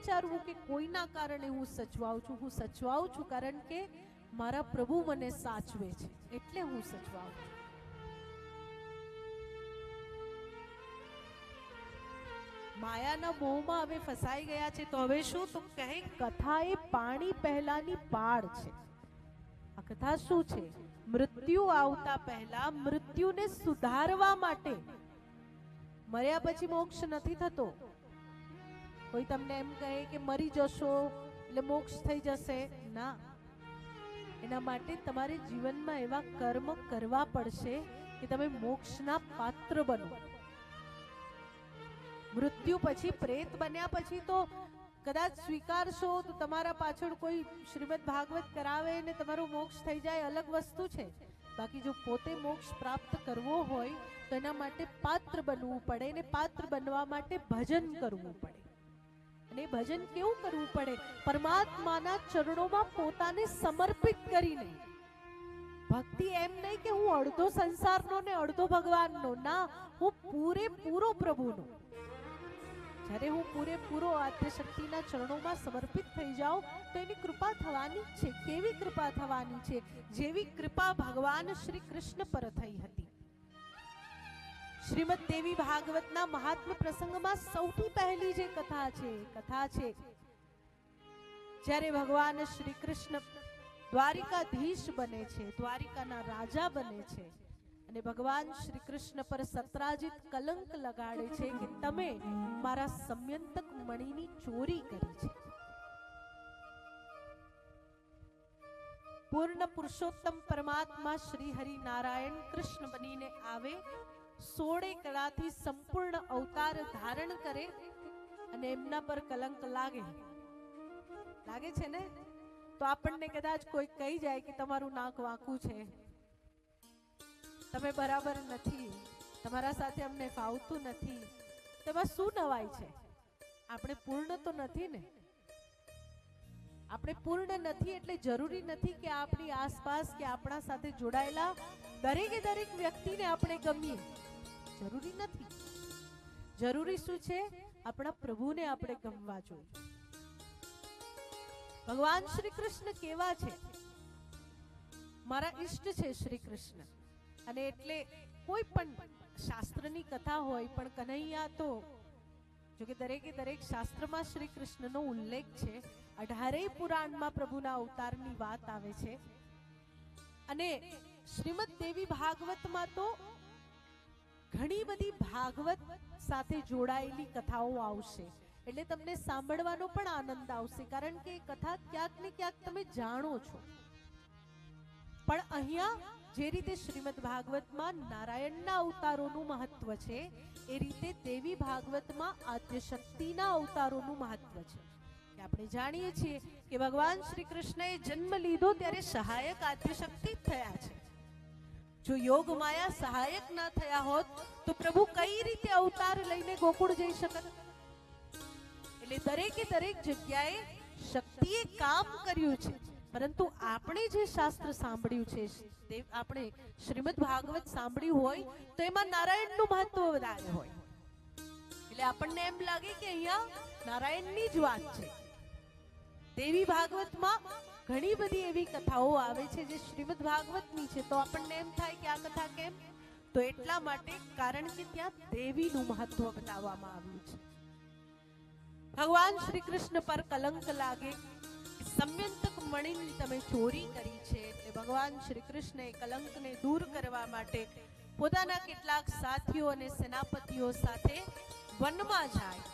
વિચારવું કે કોઈના કારણે હું સચવાઉં છું? હું સચવાઉં છું કારણ કે મારા પ્રભુ મને સાચવે છે. એટલે હું સચવાઉં છું. માયાના મોહમાં હવે ફસાઈ ગયા છે, તો હવે શું? તો કહે, કથા એ પાણી પહેલાની પાળ છે. આ કથા શું છે? મૃત્યુ આવતા પહેલા મૃત્યુને સુધારવા માટે. મર્યા પછી મોક્ષ નથી થતો. કોઈ તમને એમ કહે કે મરી જશો એટલે મોક્ષ થઈ જશે? ના. એના માટે તમારે જીવનમાં એવા કર્મ કરવા પડશે કે તમે મોક્ષના પાત્ર બનો. મૃત્યુ પછી પ્રેત બન્યા પછી તો કદાચ સ્વીકારશો તો તમારા પાછળ કોઈ શ્રીમદ ભાગવત કરાવે ને તમારો મોક્ષ થઈ જાય, અલગ વસ્તુ છે. બાકી જો પોતે મોક્ષ પ્રાપ્ત કરવો હોય તો એના માટે પાત્ર બનવું પડે ને પાત્ર બનવા માટે ભજન કરવું પડે. અને ભજન કેવું કરવું પડે? પરમાત્માના ચરણોમાં પોતાને સમર્પિત કરીને. ભક્તિ એમ નહીં કે હું અડધો સંસારનો ને અડધો ભગવાનનો. ના, હું પૂરેપૂરો પ્રભુનો. જ્યારે હું પૂરેપૂરો આદ્ય શક્તિના ચરણોમાં સમર્પિત થઈ જાઉં, તો એની કૃપા થવાની છે. કેવી કૃપા થવાની છે? જેવી કૃપા ભગવાન શ્રી કૃષ્ણ પર થઈ હતી. શ્રીમદ દેવી ભાગવતના મહાત્મ પ્રસંગમાં સૌથી પહેલી જે કથા છે કથા છે, જ્યારે ભગવાન શ્રી કૃષ્ણ દ્વારિકાધીશ બને છે, દ્વારિકાના રાજા બને છે, અને ભગવાન શ્રી કૃષ્ણ પર સત્રાજિત કલંક લગાડે છે કે તમે મારા સમયંતક મણીની ચોરી કરી છે. પૂર્ણ પુરુષોત્તમ પરમાત્મા શ્રી હરિ નારાયણ કૃષ્ણ બનીને આવે સોળે કળાથી સંપૂર્ણ અવતાર ધારણ કરે અને એમના પર કલંક લાગે. લાગે છે ને? તો આપણને કદાચ કોઈ કહી જાય કે તમારું નાક વાંકું છે. તમે બરાબર નથી. તમારા સાથે અમને ફાવતું નથી. તેમાં શું નવાઈ છે? આપણે પૂર્ણ તો નથી ને? આપણે પૂર્ણ નથી એટલે જરૂરી નથી કે આપણી આસપાસ કે આપણા સાથે જોડાયેલા દરેકે દરેક વ્યક્તિને આપણે ગમીએ. જરૂરી નથી. જરૂરી શું છે? આપણા પ્રભુને આપણે ગમવા જોઈએ. ભગવાન શ્રી કૃષ્ણ કેવા છે? મારા ઈષ્ટ છે શ્રી કૃષ્ણ અને એટલે કોઈ પણ શાસ્ત્રની કથા હોય, પણ કનૈયા તો જો કે દરેકે દરેક શાસ્ત્રમાં શ્રી કૃષ્ણનો ઉલ્લેખ છે. અઢારેય પુરાણમાં પ્રભુના અવતારની વાત આવે છે. અને શ્રીમદ દેવી ભાગવતમાં તો ઘણી બધી ભાગવત સાથે જોડાયેલી કથાઓ આવશે. એટલે તમને સાંભળવાનો પણ આનંદ આવશે. કારણ કે કથા ક્યાંક ને ક્યાંક તમે જાણો છો. પણ અહીંયા જે રીતે શ્રીમદ ભાગવતમાં નારાયણના અવતારોનું મહત્વ છે, એ રીતે દેવી ભાગવતમાં આદ્ય અવતારોનું મહત્વ છે. આપણે જાણીએ છીએ કે ભગવાન શ્રી કૃષ્ણએ જન્મ લીધો ત્યારે સહાયક આદ્ય શક્તિ થયા છે. જો યોગ માયા સહાયક ન થયા હોત તો પ્રભુ કઈ રીતે અવતાર લઈને ગોકુળ જઈ શકત એટલે દરેકે દરેક જગ્યાએ શક્તિએ કામ કર્યું છે. પરંતુ આપણે જે શાસ્ત્ર સાંભળ્યું છે, તે આપણે શ્રીમદ ભાગવત સાંભળ્યું હોય, તો એમાં નારાયણનું મહત્વ વધારે હોય. એટલે આપણને એમ લાગે કે અહીંયા નારાયણની જ વાત છે. દેવી ભાગવતમાં ઘણી બધી એવી કથાઓ આવે છે જે શ્રીમદ ભાગવતની છે. તો આપણને એમ થાય કે આ કથા કેમ? તો એટલા માટે કારણ કે ત્યાં દેવીનું મહત્વ બતાવવામાં આવ્યું છે. ભગવાન શ્રી કૃષ્ણ પર કલંક લાગે, સમયંતક મણીની તમે ચોરી કરી છે એટલે ભગવાન શ્રી કૃષ્ણે કલંકને દૂર કરવા માટે પોતાના કેટલાક સાથીઓ અને સેનાપતિઓ સાથે વનમાં જાય.